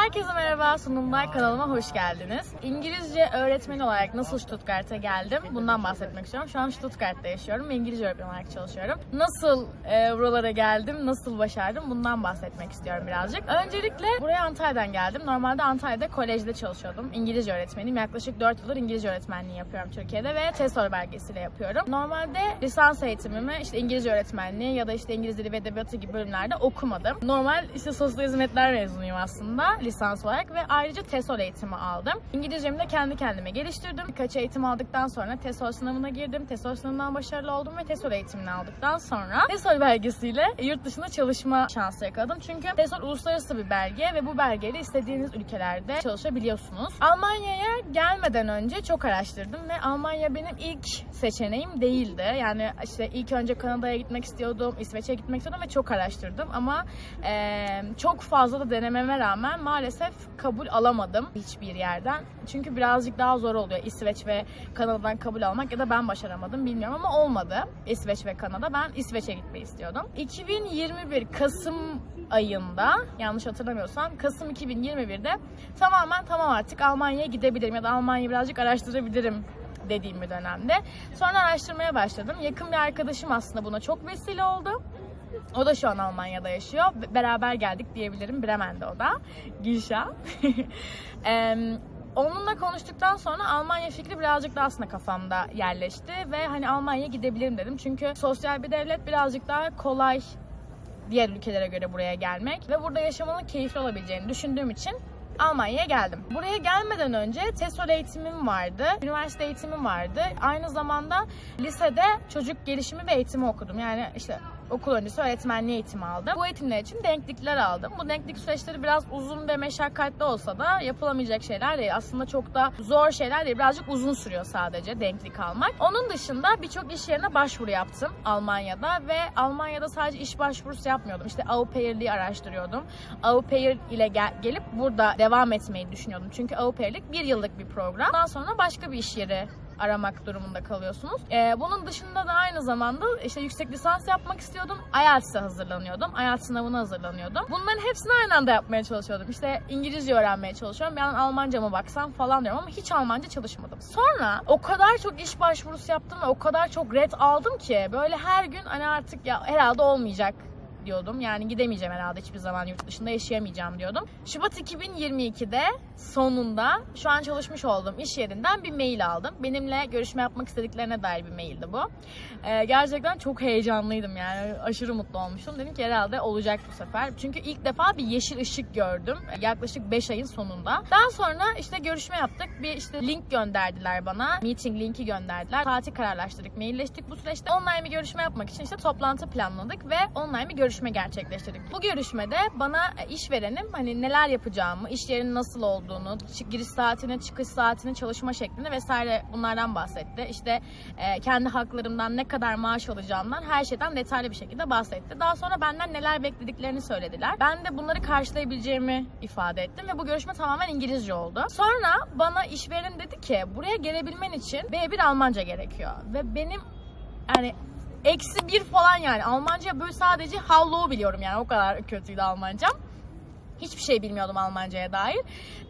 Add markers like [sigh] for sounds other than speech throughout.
Herkese merhaba, sunumlar kanalıma hoş geldiniz. İngilizce öğretmeni olarak nasıl Stuttgart'a geldim bundan bahsetmek istiyorum. Şu an Stuttgart'ta yaşıyorum ve İngilizce öğretmeni olarak çalışıyorum. Nasıl e, buralara geldim, nasıl başardım bundan bahsetmek istiyorum birazcık. Öncelikle buraya Antalya'dan geldim. Normalde Antalya'da kolejde çalışıyordum. İngilizce öğretmeniyim. Yaklaşık 4 yıldır İngilizce öğretmenliği yapıyorum Türkiye'de ve TESOL belgesiyle yapıyorum. Normalde lisans eğitimimi işte İngilizce öğretmenliği ya da işte İngiliz Dili ve Edebiyatı gibi bölümlerde okumadım. Normal işte sosyal hizmetler mezunuyum aslında lisans olarak ve ayrıca TESOL eğitimi aldım. İngilizcemi de kendi kendime geliştirdim. Birkaç eğitim aldıktan sonra TESOL sınavına girdim. TESOL sınavından başarılı oldum ve TESOL eğitimini aldıktan sonra TESOL belgesiyle yurt dışında çalışma şansı yakaladım. Çünkü TESOL uluslararası bir belge ve bu belgeyle istediğiniz ülkelerde çalışabiliyorsunuz. Almanya'ya gelmeden önce çok araştırdım ve Almanya benim ilk seçeneğim değildi. Yani işte ilk önce Kanada'ya gitmek istiyordum, İsveç'e gitmek istiyordum ve çok araştırdım ama eee, çok fazla da denememe rağmen maalesef kabul alamadım hiçbir yerden. Çünkü birazcık daha zor oluyor İsveç ve Kanada'dan kabul almak ya da ben başaramadım bilmiyorum ama olmadı İsveç ve Kanada. Ben İsveç'e gitmeyi istiyordum. 2021 Kasım ayında yanlış hatırlamıyorsam Kasım 2021'de tamamen tamam artık Almanya'ya gidebilirim ya da Almanya'yı birazcık araştırabilirim dediğim bir dönemde. Sonra araştırmaya başladım. Yakın bir arkadaşım aslında buna çok vesile oldu. O da şu an Almanya'da yaşıyor. Be- Beraber geldik diyebilirim. Bremen'de o da. Gülşah. [laughs] Onunla konuştuktan sonra Almanya fikri birazcık daha aslında kafamda yerleşti ve hani Almanya'ya gidebilirim dedim. Çünkü sosyal bir devlet birazcık daha kolay diğer ülkelere göre buraya gelmek ve burada yaşamanın keyifli olabileceğini düşündüğüm için Almanya'ya geldim. Buraya gelmeden önce TESOL eğitimim vardı, üniversite eğitimim vardı. Aynı zamanda lisede çocuk gelişimi ve eğitimi okudum. Yani işte okul öncesi öğretmenliği eğitimi aldım. Bu eğitimler için denklikler aldım. Bu denklik süreçleri biraz uzun ve meşakkatli olsa da yapılamayacak şeyler değil. Aslında çok da zor şeyler değil. Birazcık uzun sürüyor sadece denklik almak. Onun dışında birçok iş yerine başvuru yaptım Almanya'da ve Almanya'da sadece iş başvurusu yapmıyordum. İşte au pair'liği araştırıyordum. Au pair ile gel- gelip burada devam etmeyi düşünüyordum. Çünkü au pair'lik bir yıllık bir program. Daha sonra başka bir iş yeri aramak durumunda kalıyorsunuz. Ee, bunun dışında da aynı zamanda işte yüksek lisans yapmak istiyordum. IELTS'e hazırlanıyordum. IELTS sınavına hazırlanıyordum. Bunların hepsini aynı anda yapmaya çalışıyordum. İşte İngilizce öğrenmeye çalışıyorum. Bir an Almanca mı baksam falan diyorum ama hiç Almanca çalışmadım. Sonra o kadar çok iş başvurusu yaptım ve o kadar çok red aldım ki böyle her gün hani artık ya herhalde olmayacak diyordum. Yani gidemeyeceğim herhalde hiçbir zaman yurt dışında yaşayamayacağım diyordum. Şubat 2022'de sonunda şu an çalışmış olduğum iş yerinden bir mail aldım. Benimle görüşme yapmak istediklerine dair bir maildi bu. Ee, gerçekten çok heyecanlıydım yani aşırı mutlu olmuştum. Dedim ki herhalde olacak bu sefer. Çünkü ilk defa bir yeşil ışık gördüm. Yaklaşık 5 ayın sonunda. Daha sonra işte görüşme yaptık. Bir işte link gönderdiler bana. Meeting linki gönderdiler. Saati kararlaştırdık, mailleştik. Bu süreçte online bir görüşme yapmak için işte toplantı planladık ve online bir görüşme gerçekleştirdik. Bu görüşmede bana e, işverenim hani neler yapacağımı, iş yerinin nasıl olduğunu, giriş saatini, çıkış saatini, çalışma şeklini vesaire bunlardan bahsetti. İşte e, kendi haklarımdan ne kadar maaş alacağımdan her şeyden detaylı bir şekilde bahsetti. Daha sonra benden neler beklediklerini söylediler. Ben de bunları karşılayabileceğimi ifade ettim ve bu görüşme tamamen İngilizce oldu. Sonra bana işverenim dedi ki buraya gelebilmen için B1 Almanca gerekiyor. Ve benim yani eksi bir falan yani Almanca böyle sadece hallo biliyorum yani o kadar kötüydü Almancam. Hiçbir şey bilmiyordum Almanca'ya dair.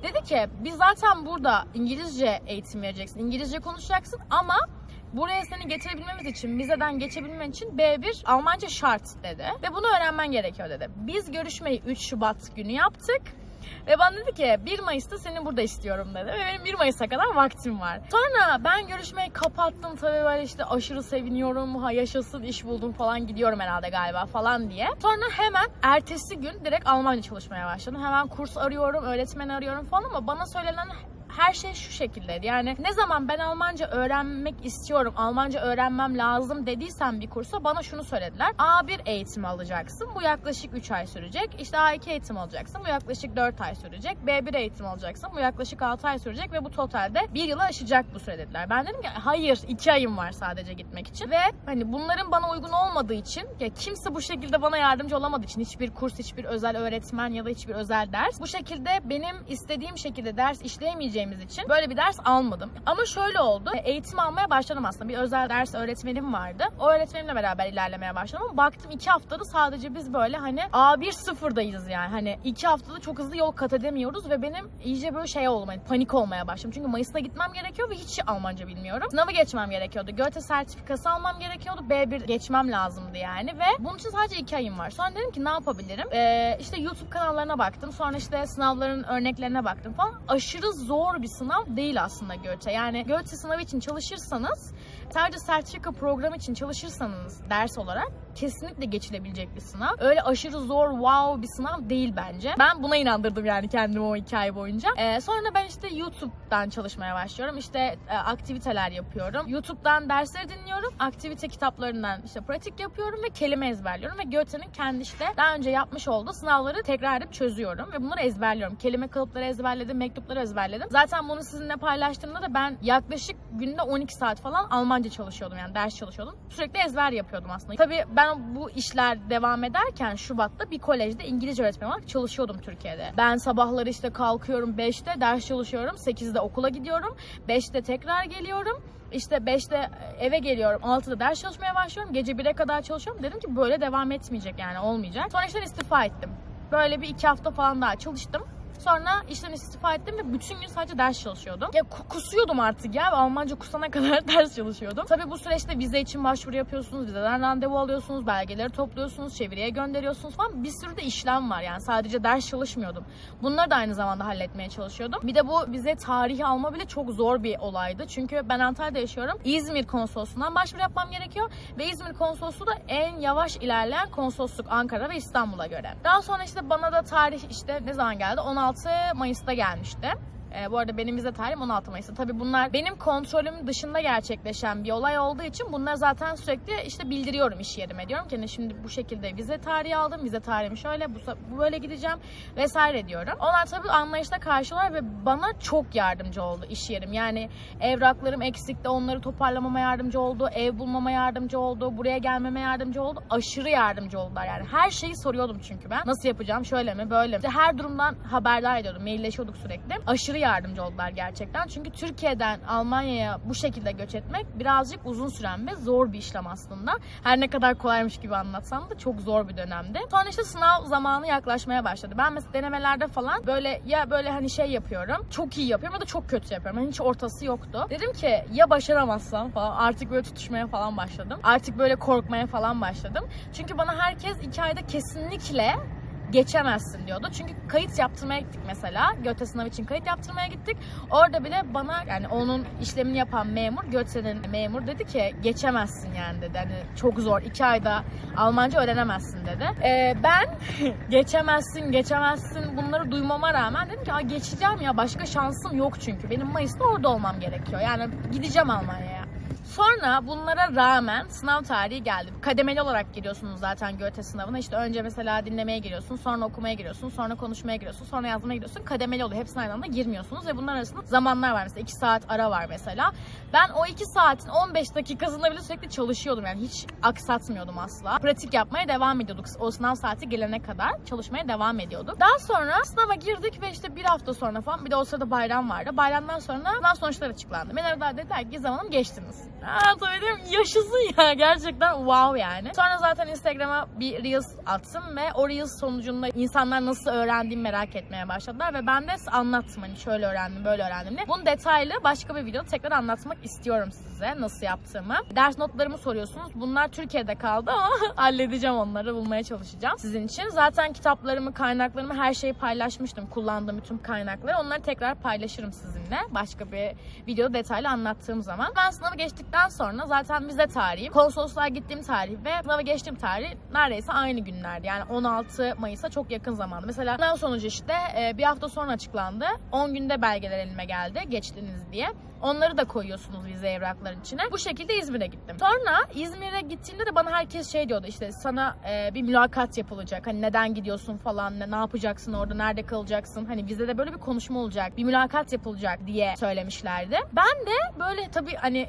Dedi ki biz zaten burada İngilizce eğitim vereceksin, İngilizce konuşacaksın ama buraya seni getirebilmemiz için, vizeden geçebilmen için B1 Almanca şart dedi. Ve bunu öğrenmen gerekiyor dedi. Biz görüşmeyi 3 Şubat günü yaptık. Ve bana dedi ki 1 Mayıs'ta seni burada istiyorum dedi. Ve benim 1 Mayıs'a kadar vaktim var. Sonra ben görüşmeyi kapattım tabii böyle işte aşırı seviniyorum. Ha yaşasın iş buldum falan gidiyorum herhalde galiba falan diye. Sonra hemen ertesi gün direkt Almanca çalışmaya başladım. Hemen kurs arıyorum, öğretmen arıyorum falan ama bana söylenen her şey şu şekildeydi. Yani ne zaman ben Almanca öğrenmek istiyorum, Almanca öğrenmem lazım dediysem bir kursa bana şunu söylediler. A1 eğitimi alacaksın. Bu yaklaşık 3 ay sürecek. İşte A2 eğitim alacaksın. Bu yaklaşık 4 ay sürecek. B1 eğitim alacaksın. Bu yaklaşık 6 ay sürecek ve bu totalde 1 yılı aşacak bu süre dediler. Ben dedim ki hayır 2 ayım var sadece gitmek için. Ve hani bunların bana uygun olmadığı için ya kimse bu şekilde bana yardımcı olamadığı için hiçbir kurs, hiçbir özel öğretmen ya da hiçbir özel ders bu şekilde benim istediğim şekilde ders işleyemeyeceğim giremeyeceğimiz için böyle bir ders almadım. Ama şöyle oldu. Eğitim almaya başladım aslında. Bir özel ders öğretmenim vardı. O öğretmenimle beraber ilerlemeye başladım ama baktım iki haftada sadece biz böyle hani A1 sıfırdayız yani. Hani iki haftada çok hızlı yol kat edemiyoruz ve benim iyice böyle şey olmaya, panik olmaya başladım. Çünkü Mayıs'ta gitmem gerekiyor ve hiç Almanca bilmiyorum. Sınavı geçmem gerekiyordu. Goethe sertifikası almam gerekiyordu. B1 geçmem lazımdı yani ve bunun için sadece iki ayım var. Sonra dedim ki ne yapabilirim? Ee, işte YouTube kanallarına baktım. Sonra işte sınavların örneklerine baktım falan. Aşırı zor bir sınav değil aslında Goethe. Yani Goethe sınavı için çalışırsanız sadece sertifika programı için çalışırsanız ders olarak kesinlikle geçilebilecek bir sınav. Öyle aşırı zor wow bir sınav değil bence. Ben buna inandırdım yani kendimi o iki ay boyunca. Ee, sonra ben işte YouTube'dan çalışmaya başlıyorum. İşte e, aktiviteler yapıyorum. YouTube'dan dersleri dinliyorum. Aktivite kitaplarından işte pratik yapıyorum ve kelime ezberliyorum ve Goethe'nin kendi işte daha önce yapmış olduğu sınavları tekrar edip çözüyorum ve bunları ezberliyorum. Kelime kalıpları ezberledim, mektupları ezberledim. Zaten bunu sizinle paylaştığımda da ben yaklaşık günde 12 saat falan Almanca çalışıyordum yani ders çalışıyordum. Sürekli ezber yapıyordum aslında. Tabii ben bu işler devam ederken Şubat'ta bir kolejde İngilizce öğretmeni olarak çalışıyordum Türkiye'de. Ben sabahları işte kalkıyorum 5'te ders çalışıyorum. 8'de okula gidiyorum. 5'te tekrar geliyorum. İşte 5'te eve geliyorum. 6'da ders çalışmaya başlıyorum. Gece 1'e kadar çalışıyorum. Dedim ki böyle devam etmeyecek yani olmayacak. Sonra işten istifa ettim. Böyle bir iki hafta falan daha çalıştım. Sonra işten istifa ettim ve bütün gün sadece ders çalışıyordum. Ya ku- kusuyordum artık ya. Almanca kusana [laughs] kadar ders çalışıyordum. Tabii bu süreçte vize için başvuru yapıyorsunuz. Vizeden randevu alıyorsunuz. Belgeleri topluyorsunuz. Çeviriye gönderiyorsunuz falan. Bir sürü de işlem var yani. Sadece ders çalışmıyordum. Bunları da aynı zamanda halletmeye çalışıyordum. Bir de bu vize tarihi alma bile çok zor bir olaydı. Çünkü ben Antalya'da yaşıyorum. İzmir konsolosluğundan başvuru yapmam gerekiyor. Ve İzmir konsolosluğu da en yavaş ilerleyen konsolosluk Ankara ve İstanbul'a göre. Daha sonra işte bana da tarih işte ne zaman geldi? 16 Mayıs'ta gelmişti. Ee, bu arada benim vize tarihim 16 Mayıs'ta. Tabii bunlar benim kontrolüm dışında gerçekleşen bir olay olduğu için bunları zaten sürekli işte bildiriyorum iş yerime. Diyorum ki hani şimdi bu şekilde vize tarihi aldım. Vize tarihim şöyle, bu, bu böyle gideceğim vesaire diyorum. Onlar tabii anlayışla karşılar ve bana çok yardımcı oldu iş yerim. Yani evraklarım eksikti. Onları toparlamama yardımcı oldu. Ev bulmama yardımcı oldu. Buraya gelmeme yardımcı oldu. Aşırı yardımcı oldular yani. Her şeyi soruyordum çünkü ben. Nasıl yapacağım? Şöyle mi? Böyle mi? İşte her durumdan haberdar ediyordum. Mailleşiyorduk sürekli. Aşırı yardımcı oldular gerçekten. Çünkü Türkiye'den Almanya'ya bu şekilde göç etmek birazcık uzun süren ve zor bir işlem aslında. Her ne kadar kolaymış gibi anlatsam da çok zor bir dönemdi. Sonra işte sınav zamanı yaklaşmaya başladı. Ben mesela denemelerde falan böyle ya böyle hani şey yapıyorum. Çok iyi yapıyorum ya da çok kötü yapıyorum. Yani hiç ortası yoktu. Dedim ki ya başaramazsam falan artık böyle tutuşmaya falan başladım. Artık böyle korkmaya falan başladım. Çünkü bana herkes iki ayda kesinlikle geçemezsin diyordu. Çünkü kayıt yaptırmaya gittik mesela. Göte sınav için kayıt yaptırmaya gittik. Orada bile bana yani onun işlemini yapan memur, Göte'nin memur dedi ki geçemezsin yani dedi. Hani çok zor. iki ayda Almanca öğrenemezsin dedi. Ee, ben [laughs] geçemezsin, geçemezsin bunları duymama rağmen dedim ki geçeceğim ya başka şansım yok çünkü. Benim Mayıs'ta orada olmam gerekiyor. Yani gideceğim Almanya'ya. Sonra bunlara rağmen sınav tarihi geldi. Kademeli olarak giriyorsunuz zaten Goethe sınavına. İşte önce mesela dinlemeye giriyorsun, sonra okumaya giriyorsun, sonra konuşmaya giriyorsun, sonra yazmaya giriyorsun. Kademeli oluyor. Hepsinin aynı anda girmiyorsunuz ve bunlar arasında zamanlar var. Mesela 2 saat ara var mesela. Ben o 2 saatin 15 dakikasında bile sürekli çalışıyordum. Yani hiç aksatmıyordum asla. Pratik yapmaya devam ediyorduk. O sınav saati gelene kadar çalışmaya devam ediyorduk. Daha sonra sınava girdik ve işte bir hafta sonra falan bir de o sırada bayram vardı. Bayramdan sonra sınav sonuçları açıklandı. Merhaba dediler ki Gizem Hanım geçtiniz. Dedim yaşasın ya gerçekten wow yani. Sonra zaten Instagram'a bir Reels attım ve o Reels sonucunda insanlar nasıl öğrendiğimi merak etmeye başladılar ve ben de anlattım hani şöyle öğrendim böyle öğrendim diye. Bunu detaylı başka bir videoda tekrar anlatmak istiyorum size nasıl yaptığımı. Ders notlarımı soruyorsunuz. Bunlar Türkiye'de kaldı ama [laughs] halledeceğim onları bulmaya çalışacağım sizin için. Zaten kitaplarımı, kaynaklarımı her şeyi paylaşmıştım. Kullandığım bütün kaynakları. Onları tekrar paylaşırım sizinle. Başka bir videoda detaylı anlattığım zaman. Ben sınavı geçtikten sonra zaten vize tarihim, konsolosluğa gittiğim tarih ve sınavı geçtiğim tarih neredeyse aynı günlerdi. Yani 16 Mayıs'a çok yakın zamanda. Mesela sınav sonucu işte e, bir hafta sonra açıklandı. 10 günde belgeler elime geldi geçtiniz diye. Onları da koyuyorsunuz vize evrakların içine. Bu şekilde İzmir'e gittim. Sonra İzmir'e gittiğimde de bana herkes şey diyordu işte sana e, bir mülakat yapılacak. Hani neden gidiyorsun falan, ne, ne yapacaksın orada, nerede kalacaksın? Hani bizde de böyle bir konuşma olacak, bir mülakat yapılacak diye söylemişlerdi. Ben de böyle tabii hani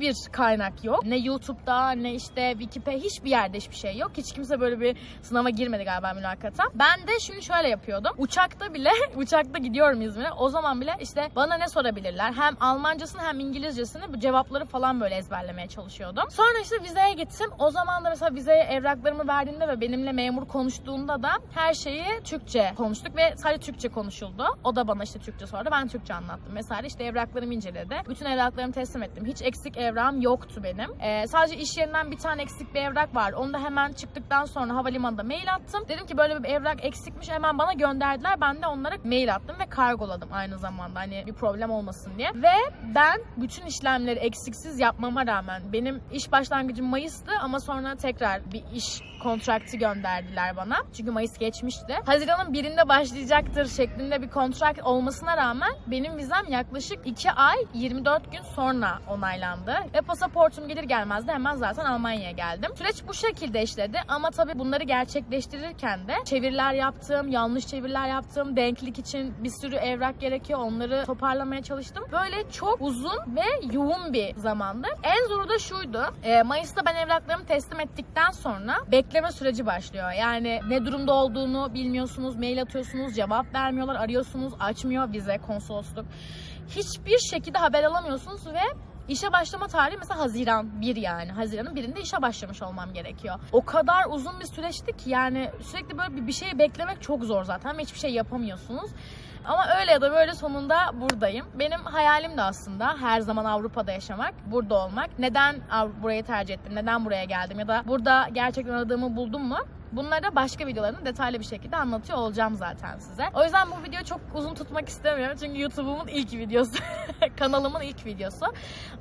hiçbir kaynak yok. Ne YouTube'da ne işte Wikipedia hiçbir yerde hiçbir şey yok. Hiç kimse böyle bir sınava girmedi galiba mülakata. Ben de şimdi şöyle yapıyordum. Uçakta bile, [laughs] uçakta gidiyorum İzmir'e. O zaman bile işte bana ne sorabilirler? Hem Almancasını hem İngilizcesini bu cevapları falan böyle ezberlemeye çalışıyordum. Sonra işte vizeye gittim. O zaman da mesela vizeye evraklarımı verdiğimde ve benimle memur konuştuğunda da her şeyi Türkçe konuştuk ve sadece Türkçe konuşuldu. O da bana işte Türkçe sordu. Ben Türkçe anlattım. Mesela işte evraklarımı inceledi. Bütün evraklarımı teslim ettim. Hiç eksik evrağım yoktu benim. Ee, sadece iş yerinden bir tane eksik bir evrak vardı. Onu da hemen çıktıktan sonra havalimanında mail attım. Dedim ki böyle bir evrak eksikmiş hemen bana gönderdiler. Ben de onlara mail attım ve kargoladım aynı zamanda hani bir problem olmasın diye. Ve ben bütün işlemleri eksiksiz yapmama rağmen benim iş başlangıcım Mayıs'tı ama sonra tekrar bir iş kontraktı gönderdiler bana. Çünkü Mayıs geçmişti. Haziran'ın birinde başlayacaktır şeklinde bir kontrakt olmasına rağmen benim vizem yaklaşık 2 ay 24 gün sonra onaylandı. Ve pasaportum gelir gelmez de hemen zaten Almanya'ya geldim. Süreç bu şekilde işledi ama tabii bunları gerçekleştirirken de çeviriler yaptım, yanlış çeviriler yaptım. Denklik için bir sürü evrak gerekiyor. Onları toparlamaya çalıştım. Böyle çok uzun ve yoğun bir zamandı. En zoru da şuydu. e, Mayıs'ta ben evraklarımı teslim ettikten sonra bekleme süreci başlıyor. Yani ne durumda olduğunu bilmiyorsunuz. Mail atıyorsunuz, cevap vermiyorlar. Arıyorsunuz, açmıyor vize, konsolosluk. Hiçbir şekilde haber alamıyorsunuz ve İşe başlama tarihi mesela Haziran 1 yani. Haziran'ın birinde işe başlamış olmam gerekiyor. O kadar uzun bir süreçti ki yani sürekli böyle bir, şeyi beklemek çok zor zaten hiçbir şey yapamıyorsunuz. Ama öyle ya da böyle sonunda buradayım. Benim hayalim de aslında her zaman Avrupa'da yaşamak, burada olmak. Neden burayı tercih ettim, neden buraya geldim ya da burada gerçekten aradığımı buldum mu? Bunları da başka videolarında detaylı bir şekilde anlatıyor olacağım zaten size. O yüzden bu videoyu çok uzun tutmak istemiyorum. Çünkü YouTube'umun ilk videosu. [laughs] Kanalımın ilk videosu.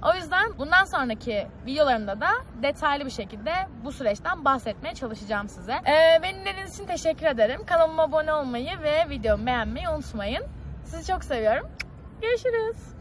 O yüzden bundan sonraki videolarımda da detaylı bir şekilde bu süreçten bahsetmeye çalışacağım size. Ee, beni dinlediğiniz için teşekkür ederim. Kanalıma abone olmayı ve videomu beğenmeyi unutmayın. Sizi çok seviyorum. Görüşürüz.